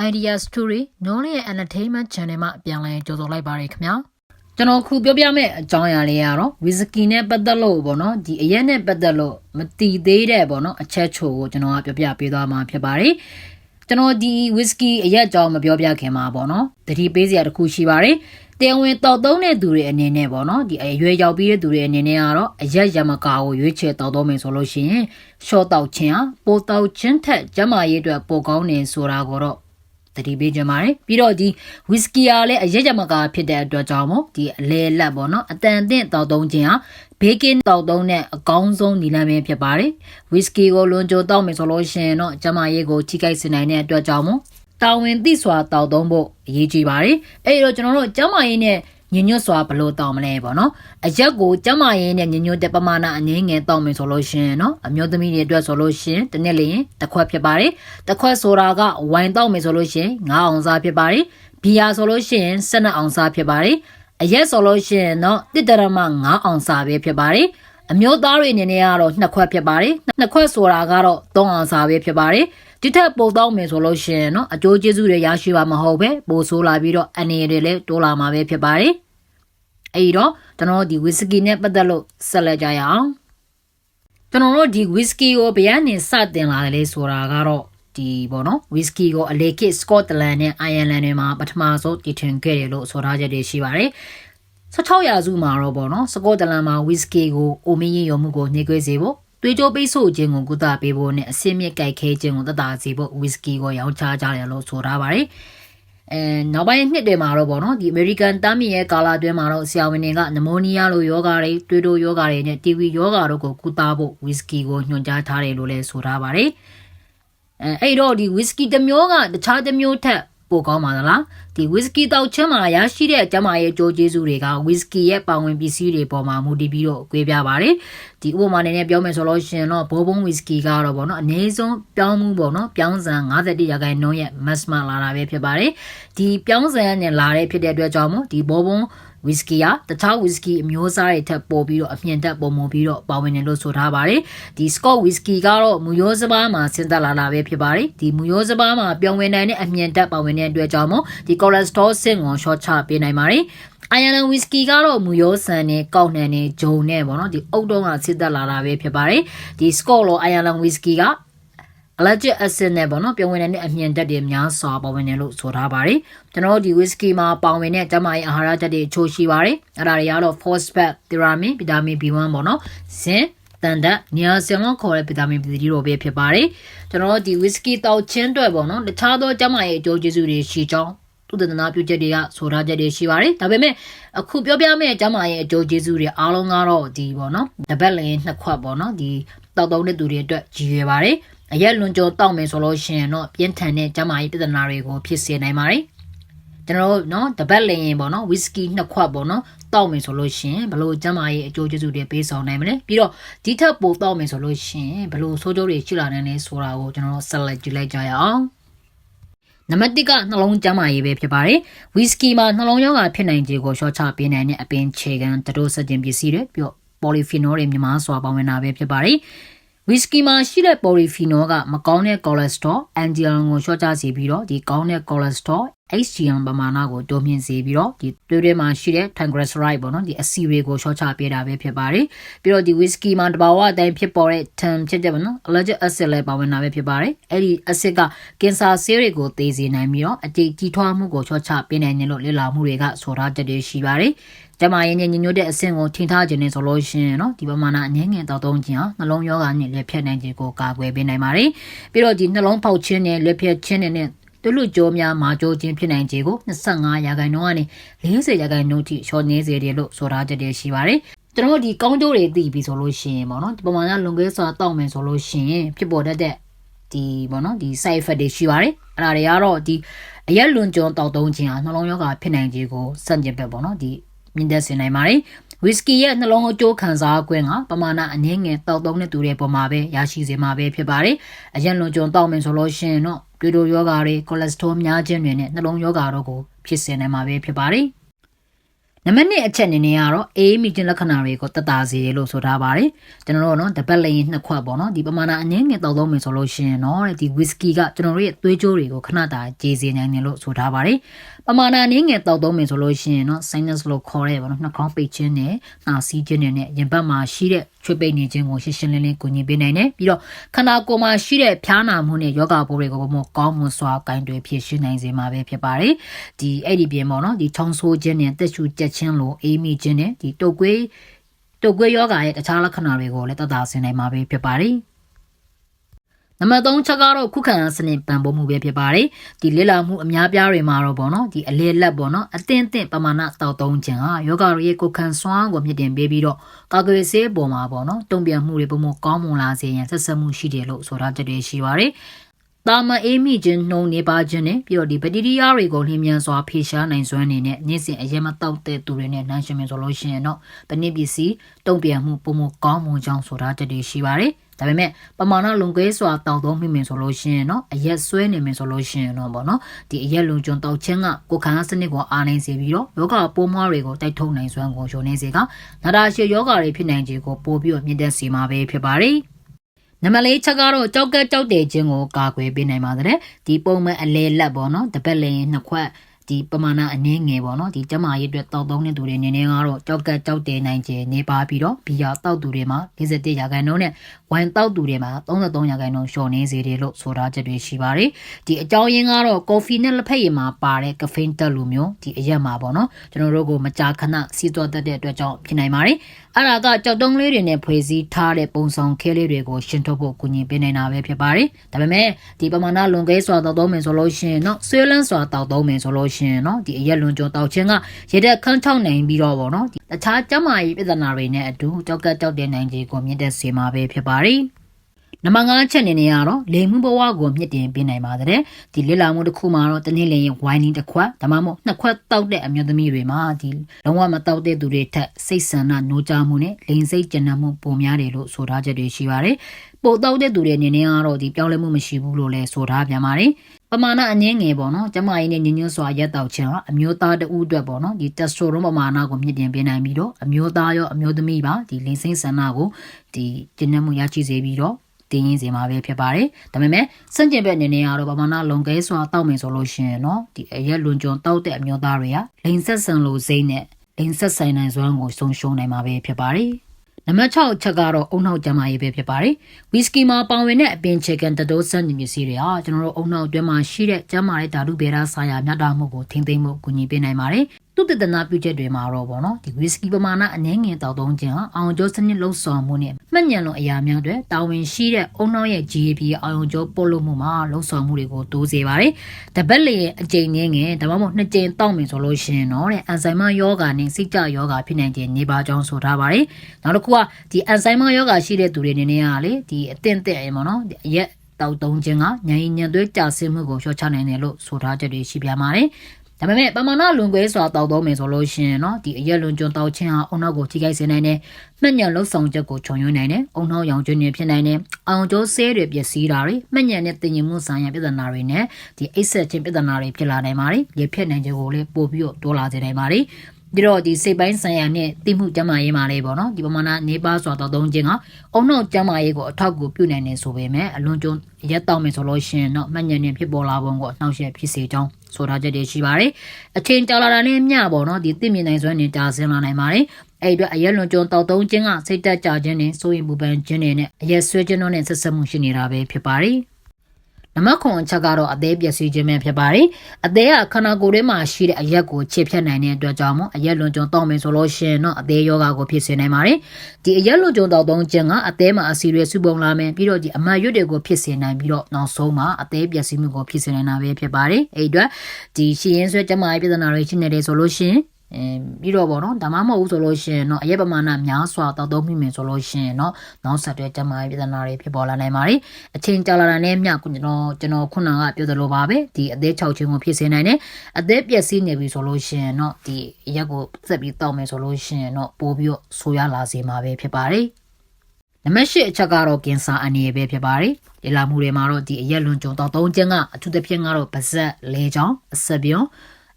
Idea Story Knowledge and Entertainment Channel မှာပြန်လည်ကြိုဆိုလိုက်ပါရခင်ဗျာကျွန်တော်ခုပြောပြမယ့်အကြောင်းအရာလေးကတော့ဝီစကီနဲ့ပတ်သက်လို့ပေါ့နော်ဒီအရက်နဲ့ပတ်သက်လို့မတီသေးတဲ့ပေါ့နော်အချက်ချို့ကိုကျွန်တော်ကပြောပြပေးသွားမှာဖြစ်ပါတယ်ကျွန်တော်ဒီဝီစကီအရက်အကြောင်းမပြောပြခင်မှာပေါ့နော်တတိပေးစရာတစ်ခုရှိပါတယ်တရားဝင်တောက်သုံးတဲ့သူတွေအနေနဲ့ပေါ့နော်ဒီအရွယ်ရောက်ပြီးတဲ့သူတွေအနေနဲ့ကတော့အရက်ရမကာကိုရွေးချယ်တောက်သုံးမယ်ဆိုလို့ရှိရင်ရှော့တောက်ခြင်းဟာပိုတောက်ခြင်းထက်ကျန်းမာရေးအတွက်ပိုကောင်းတယ်ဆိုတာကိုတော့ တတိပေးကြပါတယ်ပြီးတော့ဒီဝီစကီကလည်းအရက်ကြမကာဖြစ်တဲ့အတွက်ကြောင့်မို့ဒီအလဲလက်ပေါ့နော်အတန်အသင့်တောက်သုံးခြင်းဟာဘေးကင်းတောက်သုံးတဲ့အကောင်းဆုံးနည်းလမ်းပဲဖြစ်ပါတယ်ဝီစကီကိုလွန်ကြိုတောက်မယ်ဆိုလို့ရှိရင်တော့ကျမရေးကိုထိခိုက်စေနိုင်တဲ့အတွက်ကြောင့်မို့တာဝန်သိစွာတောက်သုံးဖို့အရေးကြီးပါတယ်အဲ့တော့ကျွန်တော်တို့ကျမရေးနဲ့ ညညွတ်စွာဘလို့တောင်းမလဲပေါ့နော်အရက်ကိုကျမရင်းနဲ့ညညွတ်တဲ့ပမာဏအနည်းငယ်တောင်းမယ်ဆိုလို့ရှိရင်နော်အမျိုးသမီးတွေအတွက်ဆိုလို့ရှိရင်တစ်နှစ်လျင်တစ်ခွက်ဖြစ်ပါတယ်တစ်ခွက်ဆိုတာကဝိုင်တောင်းမယ်ဆိုလို့ရှိရင်9အောင်စားဖြစ်ပါတယ်ဘီယာဆိုလို့ရှိရင်12အောင်စားဖြစ်ပါတယ်အရက်ဆိုလို့ရှိရင်တော့တစ်တရမ9အောင်စားပဲဖြစ်ပါတယ်အမျိုးသားတွေအနေနဲ့ကတော့နှစ်ခွက်ဖြစ်ပါတယ်နှစ်ခွက်ဆိုတာကတော့3အောင်စားပဲဖြစ်ပါတယ် ဒီထက်ပိုတောင်းမယ်ဆိုလို့ရှိရင်เนาะအကျိုးကျေးဇူးတွေရရှိပါမဟုတ်ပဲပိုဆိုးလာပြီးတော့အနေတွေလည်းတိုးလာမှာပဲဖြစ်ပါတယ်အဲ့ဒီတော့ကျွန်တော်တို့ဒီဝီစကီနဲ့ပတ်သက်လို့ဆက်လက်ကြရအောင်ကျွန်တော်တို့ဒီဝီစကီကိုဘယ်ကနေစတင်လာတယ်လဲဆိုတာကတော့ဒီပေါ့နော်ဝီစကီကိုအလေကစ်စကော့တလန်နဲ့အိုင်ယာလန်တွေမှာပထမဆုံးတည်ထွင်ခဲ့တယ်လို့ဆိုထားချက်တွေရှိပါတယ်16ရာစုမှာတော့ပေါ့နော်စကော့တလန်မှာဝီစကီကိုအိုမင်းရင်ရုံမှုကိုနှိကွေးစေဖို့ သွေးကြိုးပိတ်ဆို့ခြင်းကိုကုသပေးဖို့နဲ့အစင်းမြစ်ကြိုက်ခဲခြင်းကိုတတ်တာစေဖို့ဝီစကီကိုရောင်းချကြတယ်လို့ဆိုထားပါတယ်အဲနောက်ပိုင်းနှစ်တွေမှာတော့ဗောနော်ဒီ American တမ်းမြင့်ရဲ့ကာလာတွင်းမှာတော့ဆရာဝန်တွေကနမိုနီးယားလိုယောဂါတွေတွေးတိုယောဂါတွေနဲ့ TB ယောဂါတို့ကိုကုသဖို့ဝီစကီကိုညွှန်ကြားထားတယ်လို့လည်းဆိုထားပါတယ်အဲအဲ့တော့ဒီဝီစကီတစ်မျိုးကတခြားတစ်မျိုးထက် ပိုကောင်းပါသလားဒီဝီစကီတောက်ချင်းမှာရရှိတဲ့ကျန်းမာရေးကြိုးကျေးဇူးတွေကဝီစကီရဲ့ပါဝင်ပစ္စည်းတွေပေါ်မှာမူတည်ပြီးတော့အကွေးပြပါတယ်ဒီဥပမာနဲ့ပြောမယ်ဆိုလို့ရှိရင်တော့ဘောဘုံဝီစကီကတော့ဗောနော်အနည်းဆုံးပြောင်းမှုဗောနော်ပြောင်းစံ51ရာခိုင်နှုန်းရဲ့ mass မှာလာတာပဲဖြစ်ပါတယ်ဒီပြောင်းစံနဲ့လာတဲ့ဖြစ်တဲ့အတွက်ကြောင့်မို့ဒီဘောဘုံ ဝီစကီကတခြားဝီစကီအမျိုးအစားတွေထက်ပိုပြီးတော့အမြင့်တက်ပုံမပြီးတော့ပါဝင်တယ်လို့ဆိုထားပါတယ်ဒီစကော့ဝီစကီကတော့မူရိုးစပါးမှာဆင်းသက်လာတာပဲဖြစ်ပါတယ်ဒီမူရိုးစပါးမှာပြောင်းဝင်နိုင်တဲ့အမြင့်တက်ပါဝင်တဲ့အတွက်ကြောင့်မို့ဒီကိုလက်စထရောဆင့်ကိုရှော့ချပေးနိုင်ပါတယ်အိုင်ယလန်ဝီစကီကတော့မူရိုးဆန်နဲ့ကောက်နှံနဲ့ဂျုံနဲ့ပေါ့နော်ဒီအုတ်တုံးကဆစ်သက်လာတာပဲဖြစ်ပါတယ်ဒီစကော့လိုအိုင်ယလန်ဝီစကီက allergic acid နဲ့ပေါ့နော်ပြောင်းဝင်တဲ့အမြင့်တက်တွေများစွာပါဝင်တယ်လို့ဆိုထားပါတယ်ကျွန်တော်တို့ဒီ whisky မှာပါဝင်တဲ့ကျန်းမာရေးအာဟာရဓာတ်တွေအချို့ရှိပါတယ်အဲ့ဒါတွေကတော့ phosphate theramine vitamin B1 ပေါ့နော် zinc တန်တက်နီယာဆင်လို့ခေါ်တဲ့ဗီတာမင် B3 တို့ပဲဖြစ်ပါတယ်ကျွန်တော်တို့ဒီ whisky တောက်ချင်းတွေပေါ့နော်တခြားသောကျန်းမာရေးအကျိုးကျေးဇူးတွေရှိကြောင်းသူတနာပြုချက်တွေကဆိုထားချက်တွေရှိပါတယ်ဒါပေမဲ့အခုပြောပြမယ့်ကျမ်းမာရေးအကျိုးကျေးဇူးတွေအားလုံးကတော့ဒီပေါ့နော်တပတ်လည်နှစ်ခွက်ပေါ့နော်ဒီတောက်သုံးတဲ့သူတွေအတွက်ကြည်ရွယ်ပါတယ် အရက်လွန်ကျော်တောက်မယ်ဆိုလို့ရှိရင်တော့ပြင်းထန်တဲ့ကျန်းမာရေးပြဿနာတွေကိုဖြစ်စေနိုင်ပါတယ်ကျွန်တော်တို့နော်တပတ်လည်ရင်ပေါ့နော်ဝီစကီနှစ်ခွက်ပေါ့နော်တောက်မယ်ဆိုလို့ရှင်ဘလို့ကျမရဲ့အကျိုးကျေးဇူးတွေပေးဆောင်နိုင်မလဲပြီးတော့ဒီထက်ပိုတောက်မယ်ဆိုလို့ရှင်ဘလို့ဆိုးကျိုးတွေရှိလာနိုင်လဲဆိုတာကိုကျွန်တော်တို့ select ကြည့်လိုက်ကြရအောင်နံပါတ်1ကနှလုံးကျန်းမာရေးပဲဖြစ်ပါတယ်ဝီစကီမှာနှလုံးရောဂါဖြစ်နိုင်ခြေကိုရှင်းချပေးနိုင်တဲ့အပင်ခြေခံတတို့စတင်ပစ္စည်းတွေပြီးတော့ polyphenol တွေမြမားစွာပါဝင်တာပဲဖြစ်ပါတယ် ဝီစကီမှာရှိတဲ့ပေါ်လီဖီနိုကမကောင်းတဲ့ကိုလက်စထရောအန်ဂျီလန်ကိုလျှော့ချစေပြီးတော့ဒီကောင်းတဲ့ကိုလက်စထရော HDL ပမာဏကိုတိုးမြင့်စေပြီးတော့ဒီတွေးတွေမှာရှိတဲ့ triglyceride ပေါ့နော်ဒီအဆီတွေကိုရှော့ချပေးတာပဲဖြစ်ပါတယ်ပြီးတော့ဒီ whisky မှာတဘာဝအတိုင်းဖြစ်ပေါ်တဲ့ tan ဖြစ်တဲ့ပေါ့နော် allergic acid လည်းပါဝင်တာပဲဖြစ်ပါတယ်အဲ့ဒီ acid ကကင်ဆာဆေးတွေကိုသေစေနိုင်ပြီးတော့အတိတ်ကြီးထွားမှုကိုရှော့ချပေးနိုင်တယ်လို့လေ့လာမှုတွေကဆိုထားချက်တွေရှိပါတယ် ကျမရဲ့ညညွတ်တဲ့အဆင့်ကိုထိန်းထားခြင်းနဲ့ဆိုလို့ရှိရင်နော်ဒီပမာဏအငဲငယ်တောက်သုံးခြင်းဟာနှလုံးရောဂါနဲ့လက်ဖြတ်နိုင်ခြင်းကိုကာကွယ်ပေးနိုင်ပါတယ်။ပြီးတော့ဒီနှလုံးပေါက်ခြင်းနဲ့လက်ဖြတ်ခြင်းနဲ့တလူကြောများမာကြောချင်းဖြစ်နိုင်ခြေကို25ရာခိုင်နှုန်းကနေ40ရာခိုင်နှုန်းထိလျှော့နေစေတယ်လို့ဆိုထားကြတဲ့ရှိပါတယ်။ကျွန်တော်ဒီကောင်းကျိုးတွေသိပြီဆိုလို့ရှိရင်ပေါ့နော်ဒီပမာဏလွန်ကဲစွာတောက်မယ်ဆိုလို့ရှိရင်ဖြစ်ပေါ်တတ်တဲ့ဒီပေါ့နော်ဒီ side effect တွေရှိပါတယ်။အဲ့ဒါတွေကတော့ဒီအရက်လွန်ကျွံတောက်သုံးခြင်းဟာနှလုံးရောဂါဖြစ်နိုင်ခြေကိုစန့်ကျင်ဘက်ပေါ့နော်ဒီ မြင့်တက်စေနိုင်ပါတယ်ဝီစကီရဲ့နှလုံးအကျိုးခံစား권ကပမာဏအနည်းငယ်တောက်သုံးတဲ့သူတွေပေါ်မှာပဲရရှိစေမှာပဲဖြစ်ပါတယ်အရက်လွန်ကျွန်းတောက်မယ်ဆိုလို့ရှိရင်တော့တွေးတိုယောဂါတွေကိုလက်စထရောများခြင်းတွေနဲ့နှလုံးယောဂါတို့ကိုဖြစ်စေနိုင်မှာပဲဖြစ်ပါတယ်နံပါတ်1အချက်အနေနဲ့ကတော့အေးမီချင်းလက္ခဏာတွေကိုတက်တာစေလို့ဆိုထားပါတယ်ကျွန်တော်တို့နော်တပတ်လရင်နှစ်ခွက်ပေါ့နော်ဒီပမာဏအနည်းငယ်တောက်သုံးမယ်ဆိုလို့ရှိရင်နော်တဲ့ဒီဝီစကီကကျွန်တော်တို့ရဲ့သွေးကြိုးတွေကိုခဏတာကြေစေနိုင်တယ်လို့ဆိုထားပါတယ်ပမာဏအနည်းငယ်တောက်သုံးမယ်ဆိုလို့ရှိရင်နော် sinus လို့ခေါ်ရဲပေါ့နော်နှာခေါင်းပိတ်ခြင်းနဲ့နှာစီးခြင်းနဲ့ရင်ဘတ်မှာရှိတဲ့ချွေပိတ်နေခြင်းကိုရှင်းရှင်းလင်းလင်းကူညီပေးနိုင်တယ်ပြီးတော့ခန္ဓာကိုယ်မှာရှိတဲ့ဖျားနာမှုနဲ့ယောဂပိုးတွေကိုဘုံမကောင်းမွန်စွာကင်တွယ်ဖြည့်ရှင်းနိုင်စေမှာပဲဖြစ်ပါတယ်ဒီအဲ့ဒီပြင်ပေါ့နော်ဒီချောင်းဆိုးခြင်းနဲ့တက်ရှူကြက်ခြင်းလိုအေးမိခြင်းနဲ့ဒီတုတ်ကွေးတုတ်ကွေးယောဂရဲ့တခြားလက္ခဏာတွေကိုလည်းတတ်တာဆင်နိုင်မှာပဲဖြစ်ပါတယ် နံပါတ်3ချက်ကတော့ခုခံစနစ်ပံ့ပိုးမှုပဲဖြစ်ပါတယ်ဒီလေ့လာမှုအများပြားတွေမှာတော့ဗောနော်ဒီအလေလက်ဗောနော်အသင့်အသင့်ပမာဏတောက်သုံးခြင်းဟာယောဂရဲ့ကိုခံစွမ်းကိုမြင့်တင်ပေးပြီးတော့ကာကွယ်ဆေးပေါ်မှာဗောနော်တုံ့ပြန်မှုတွေပုံမကောင်းမွန်လာစေရန်ဆက်ဆက်မှုရှိတယ်လို့ဆိုထားချက်တွေရှိပါတယ်တာမအေးမိခြင်းနှုံနေပါခြင်းနဲ့ပြီးတော့ဒီဘက်တီးရီးယားတွေကိုလျင်မြန်စွာဖေရှားနိုင်စွမ်းနေနဲ့နေ့စဉ်အရက်မတောက်တဲ့သူတွေနဲ့နှမ်းရှင်မဆိုလို့ရှိရင်တော့တနည်းပစ္စည်းတုံ့ပြန်မှုပုံမကောင်းမွန်ကြောင်းဆိုတာတက်တွေရှိပါတယ် ဒါပေမဲ့ပမာဏလုံကဲစွာတောက်သုံးမိမယ်ဆိုလို့ရှိရင်တော့အရက်ဆွဲနေမယ်ဆိုလို့ရှိရင်တော့ဗောနော်ဒီအရက်လုံကျွန်းတောက်ခြင်းကကိုခံစနစ်ကိုအားနိုင်စေပြီးတော့ယောဂပိုးမွားတွေကိုတိုက်ထုတ်နိုင်စွမ်းကိုရှုံနေစေကနာတာရှည်ယောဂတွေဖြစ်နိုင်ခြင်းကိုပို့ပြီးမြင့်တက်စေမှာပဲဖြစ်ပါတယ်နံပါတ်လေးချက်ကတော့ကြောက်ကက်ကြောက်တဲ့ခြင်းကိုကာကွယ်ပေးနိုင်ပါတယ်ဒီပုံမှန်အလဲလက်ပေါ့နော်တပတ်လည်နှစ်ခွက်ဒီပမာဏအနည်းငယ်ပေါ့နော်ဒီကျမရေးအတွက်တောက်သုံးတဲ့သူတွေနေနေကတော့ကြောက်ကက်ကြောက်တယ်နိုင်ကျနေပါပြီးတော့ဘီယာတောက်သူတွေမှာ51ရာခိုင်နှုန်းနဲ့ ဝိုင်တောက်သူတွေမှာ33ရာခိုင်နှုန်းလျှော့နေစေတယ်လို့ဆိုတာချက်တွေရှိပါတယ်ဒီအကြောင်းရင်းကတော့ကော်ဖီနဲ့လက်ဖက်ရည်မှာပါတဲ့ကဖိန်းတက်လိုမျိုးဒီအရက်မှာပေါ့နော်ကျွန်တော်တို့ကိုမကြာခဏစီးသွားတတ်တဲ့အတွက်ကြောင့်ဖြစ်နိုင်ပါတယ်အဲ့ဒါကကြောက်တုံးလေးတွေနဲ့ဖွေစည်းထားတဲ့ပုံဆောင်ခဲလေးတွေကိုရှင်းထုတ်ဖို့ကူညီပေးနေတာပဲဖြစ်ပါတယ်ဒါပေမဲ့ဒီပမာဏလွန်ကဲစွာတောက်သုံးမယ်ဆိုလို့ရှိရင်တော့ဆွေးလန်းစွာတောက်သုံးမယ်ဆိုလို့ရှိရင်တော့ဒီအရက်လွန်ကျော်တောက်ခြင်းကရတဲ့ခန်းချောက်နိုင်ပြီးတော့ဗောနော် တခြားကျန်းမာရေးပြဿနာတွေနဲ့အတူကြောက်ကကြောက်တဲ့နိုင်ခြင်းကိုမြင့်တက်စေမှာပဲဖြစ်ပါတယ် နံပါတ်5ချက်အနေနဲ့ကတော့လေမှုဘဝကိုမြင့်တင်ပေးနိုင်ပါတယ်ဒီလေလာမှုတစ်ခုမှာတော့တနည်းလရင်ဝိုင်းနင်းတစ်ခွက်ဒါမှမဟုတ်နှစ်ခွက်တောက်တဲ့အမျိုးသမီးတွေမှာဒီလုံးဝမတောက်တဲ့သူတွေထက်စိတ်ဆန္ဒနှိုးကြမှုနဲ့လိန်စိတ်ကြံ့မှုပုံများတယ်လို့ဆိုထားချက်တွေရှိပါတယ်ပိုတောက်တဲ့သူတွေအနေနဲ့ကတော့ဒီပြောင်းလဲမှုမရှိဘူးလို့လည်းဆိုထားပြန်ပါတယ်ပမာဏအငင်းငယ်ပေါ့နော်ကျမကြီးနဲ့ညညွတ်စွာရက်တောက်ခြင်းဟာအမျိုးသားတဦးအတွက်ပေါ့နော်ဒီတက်စတိုရွန်ပမာဏကိုမြင့်တင်ပေးနိုင်ပြီးတော့အမျိုးသားရောအမျိုးသမီးပါဒီလိန်စိမ့်ဆန္ဒကိုဒီကျဉ်းနှံမှုရရှိစေပြီးတော့ တင်းရင်းစေမှာပဲဖြစ်ပါတယ်။ဒါပေမဲ့စန့်ကျင်ဘက်အနေနဲ့ကတော့ဗမာနာလုံကဲစွာတောက်မယ်ဆိုလို့ရှိရင်နော်ဒီအရက်လွန်ကျွန်တောက်တဲ့အမျိုးသားတွေကလိန်ဆက်ဆန်လိုစိမ့်နဲ့လိန်ဆက်ဆိုင်နိုင်စွမ်းကိုဆုံးရှုံးနိုင်မှာပဲဖြစ်ပါတယ်။နံပါတ်6အချက်ကတော့အုံနောက်ကျမရေးပဲဖြစ်ပါတယ်။ဝီစကီမှာပါဝင်တဲ့အပင်ချေကန်တတိုးဆန်မျိုးစီတွေဟာကျွန်တော်တို့အုံနောက်တွဲမှာရှိတဲ့ကျမတဲ့ဓာတုဗေဒဆာယာမြတ်တာမှုကိုထိမ့်သိမ့်မှုကူညီပေးနိုင်ပါတယ် သူတည်တနာပြုချက်တွေမှာတော့ဗောနော်ဒီဝီစကီပမာဏအနည်းငယ်တောက်သုံးခြင်းဟာအောင်ကျော်စနစ်လှုပ်ဆောင်မှုနဲ့မှတ်ညံလုံးအရာများတွေတာဝန်ရှိတဲ့အုံနောက်ရဲ့ GAP အောင်ကျော်ပို့လို့မှုမှာလှုပ်ဆောင်မှုတွေကိုတိုးစေပါတယ်။တပတ်လေအကြိမ်ငယ်ငယ်ဒါမှမဟုတ်နှစ်ကြိမ်တောက်မယ်ဆိုလို့ရှိရင်တော့တဲ့အန်ဆိုင်မာယောဂါနဲ့စိတ်ကြယောဂါဖြစ်နိုင်ခြင်းနေပါကြောင်းဆိုထားပါတယ်။နောက်တစ်ခုကဒီအန်ဆိုင်မာယောဂါရှိတဲ့သူတွေနေနေရလေဒီအသင့်တဲ့ရေပေါ့နော်အရက်တောက်သုံးခြင်းကညင်ညံသွေးကြာဆင်းမှုကိုလျှော့ချနိုင်တယ်လို့ဆိုထားချက်တွေရှိပြပါတယ်။ ဒါပေမဲ့ပမာဏလွန်ကွဲစွာတောက်သုံးမယ်ဆိုလို့ရှိရင်เนาะဒီအရက်လွန်ကျွန်းတောက်ခြင်းဟာအုံနောက်ကိုထိခိုက်စေနိုင်တယ်မှတ်ညံလှုပ်ဆောင်ချက်ကိုခြုံရွနိုင်တယ်အုံနောက်ရောင်ကျွန်းတွေဖြစ်နိုင်တယ်အောင်ကျိုးဆဲတွေပျက်စီးတာတွေမှတ်ညံနဲ့တင်ញမှုဆိုင်ရာပြဿနာတွေနဲ့ဒီအိတ်ဆက်ခြင်းပြဿနာတွေဖြစ်လာနိုင်ပါတယ်ရေဖြစ်နိုင်ခြင်းကိုလည်းပို့ပြီးတော့တိုးလာစေနိုင်ပါတယ် ဒီတော့ဒီစိတ်ပိုင်းဆိုင်ရာနဲ့တိမှုကျန်းမာရေးမှာလေးပေါ့နော်ဒီပမာဏနေပါစွာတော့သုံးခြင်းကအုံနောက်ကျန်းမာရေးကိုအထောက်အကူပြုနိုင်နေဆိုပေမဲ့အလွန်ကျွန်းရက်တောက်မယ်ဆိုလို့ရှိရင်တော့မှတ်ညံနဲ့ဖြစ်ပေါ်လာပုံကိုအနှောက်အယှက်ဖြစ်စေကြောင်းဆိုထားချက်တွေရှိပါတယ်အချိန်ကြာလာတာနဲ့မျှပေါ့နော်ဒီသိမြင်နိုင်စွမ်းနဲ့ကြာဆင်းလာနိုင်ပါတယ်အဲ့အတွက်အရက်လွန်ကျွန်းတောက်သုံးခြင်းကစိတ်တက်ကြခြင်းနဲ့စိုးရင်ပူပန်ခြင်းတွေနဲ့အရက်ဆွဲခြင်းတို့နဲ့ဆက်ဆက်မှုရှိနေတာပဲဖြစ်ပါတယ် နမခွန်အချက်ကတော့အသေးပျက်စီးခြင်းပဲဖြစ်ပါတယ်။အသေးကခန္ဓာကိုယ်ထဲမှာရှိတဲ့အရက်ကိုချေဖြတ်နိုင်တဲ့အတွက်ကြောင့်မို့အရက်လွန်ကျွံတောက်မယ်ဆိုလို့ရှိရင်တော့အသေးယောဂကိုဖြစ်စေနိုင်ပါတယ်။ဒီအရက်လွန်ကျွံတောက်သုံးခြင်းကအသေးမှာအစီတွေစုပုံလာမယ်ပြီးတော့ဒီအမတ်ရွတ်တွေကိုဖြစ်စေနိုင်ပြီးတော့နောက်ဆုံးမှာအသေးပျက်စီးမှုကိုဖြစ်စေနိုင်တာပဲဖြစ်ပါတယ်။အဲ့အတွက်ဒီရှည်ရင်းဆွဲကျမရဲ့ပြဿနာတွေရှိနေတယ်ဆိုလို့ရှိရင် အဲပြီးတော့ဗောနော်ဒါမှမဟုတ်ဆိုလို့ရှိရင်เนาะအရက်ပမာဏများစွာတောက်သုံးမိမယ်ဆိုလို့ရှိရင်เนาะနောက်ဆက်တွဲကျန်းမာရေးပြဿနာတွေဖြစ်ပေါ်လာနိုင်ပါတယ်အချိန်ကြာလာတာနဲ့မျှကျွန်တော်ကျွန်တော်ခုနကပြောသလိုပါပဲဒီအသေး၆ချင်းကိုဖြစ်စေနိုင်တယ်အသေးပျက်စီးနေပြီဆိုလို့ရှိရင်เนาะဒီအရက်ကိုဆက်ပြီးတောက်မယ်ဆိုလို့ရှိရင်เนาะပို့ပြီးတော့ဆိုးရလာစေမှာပဲဖြစ်ပါတယ်နံပါတ်၈အချက်ကတော့ကင်ဆာအန္တရာယ်ပဲဖြစ်ပါတယ်။လေလာမှုတွေမှာတော့ဒီအရက်လွန်ကြုံတော့သုံးခြင်းကအထူးသဖြင့်ကတော့ပါဇက်၊လေချောင်း၊အဆက်ပြုံး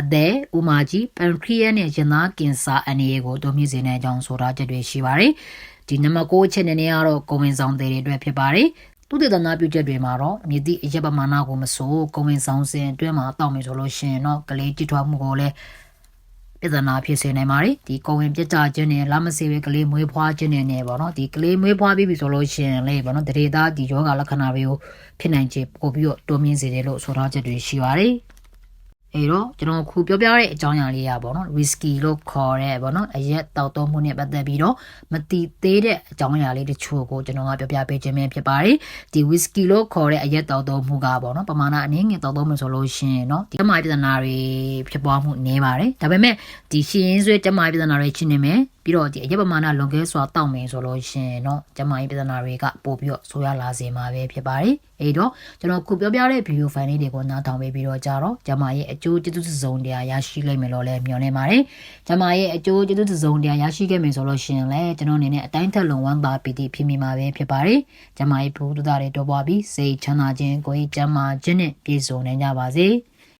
အသက်ဥမာကြီးပန်ခရီးယက်နဲ့ရင်သားကင်ဆာအနေကိုတိုးမြင့်စေတဲ့အကြောင်းဆိုတာချက်တွေရှိပါတယ်ဒီနံပါတ်9ချက်နဲ့ကတော့ကိုဝင်ဆောင်တွေအတွက်ဖြစ်ပါတယ်သူတည်တနာပြုချက်တွေမှာတော့မြေတိအရက်ပမာဏကိုမဆိုးကိုဝင်ဆောင်စဉ်အတွင်းမှာတောက်မယ်ဆိုလို့ရှိရင်တော့ကလေးကြည့်ထွားမှုကိုလည်းပြဿနာဖြစ်စေနိုင်ပါတယ်ဒီကိုဝင်ပြစ်ကြခြင်းနဲ့လာမစေပဲကလေးမွေးဖွားခြင်းနဲ့ねပေါ့နော်ဒီကလေးမွေးဖွားပြီးပြီဆိုလို့ရှိရင်လေပေါ့နော်တရေသားဒီယောဂလက္ခဏာတွေကိုဖြစ်နိုင်ခြေပို့ပြီးတော့တိုးမြင့်စေတယ်လို့ဆိုထားချက်တွေရှိပါတယ် အဲတော့ကျွန်တော်ခုပြောပြတဲ့အကြောင်းအရာလေးရပါတော့ whisky လို့ခေါ်တဲ့ပေါ့နော်အရက်တောက်သုံးမှုနဲ့ပတ်သက်ပြီးတော့မတိသေးတဲ့အကြောင်းအရာလေးတချို့ကိုကျွန်တော်ကပြောပြပေးခြင်းပဲဖြစ်ပါတယ်ဒီ whisky လို့ခေါ်တဲ့အရက်တောက်သုံးမှုကပေါ့နော်ပမာဏအနည်းငယ်တောက်သုံးမှုဆိုလို့ရှိရင်เนาะဒီတမိုင်းပြဿနာတွေဖြစ်ပွားမှုနည်းပါတယ်ဒါပေမဲ့ဒီရှင်ရင်းဆွဲတမိုင်းပြဿနာတွေချင်းနေမယ် ပြီးတော့ဒီအရက်ပမာဏလွန်ကဲစွာတောက်မယ်ဆိုလို့ရှိရင်เนาะတမိုင်းပြဿနာတွေကပို့ပြီးတော့ဆိုးရလာစေမှာပဲဖြစ်ပါတယ်အဲ့တော့ကျွန်တော်ခုပြောပြတဲ့ video file လေးတွေကိုနားထောင်ပေးပြီးတော့ကြတော့ကျမရဲ့အကျိုးကျေးဇူးစုံတရားရရှိလိမ့်မယ်လို့လည်းမျှော်နေပါတယ်။ကျမရဲ့အကျိုးကျေးဇူးစုံတရားရရှိခဲ့မယ်ဆိုလို့ရှိရင်လည်းကျွန်တော်အနေနဲ့အတိုင်းထက်လုံးဝမ်းသာပီတိဖြစ်မိမှာပဲဖြစ်ပါတယ်။ကျမရဲ့ဘုဒ္ဓတာတွေတော်ပွားပြီးစိတ်ချမ်းသာခြင်းကိုယ်ကျမ်းမာခြင်းနဲ့ပြည့်စုံနိုင်ကြပါစေ။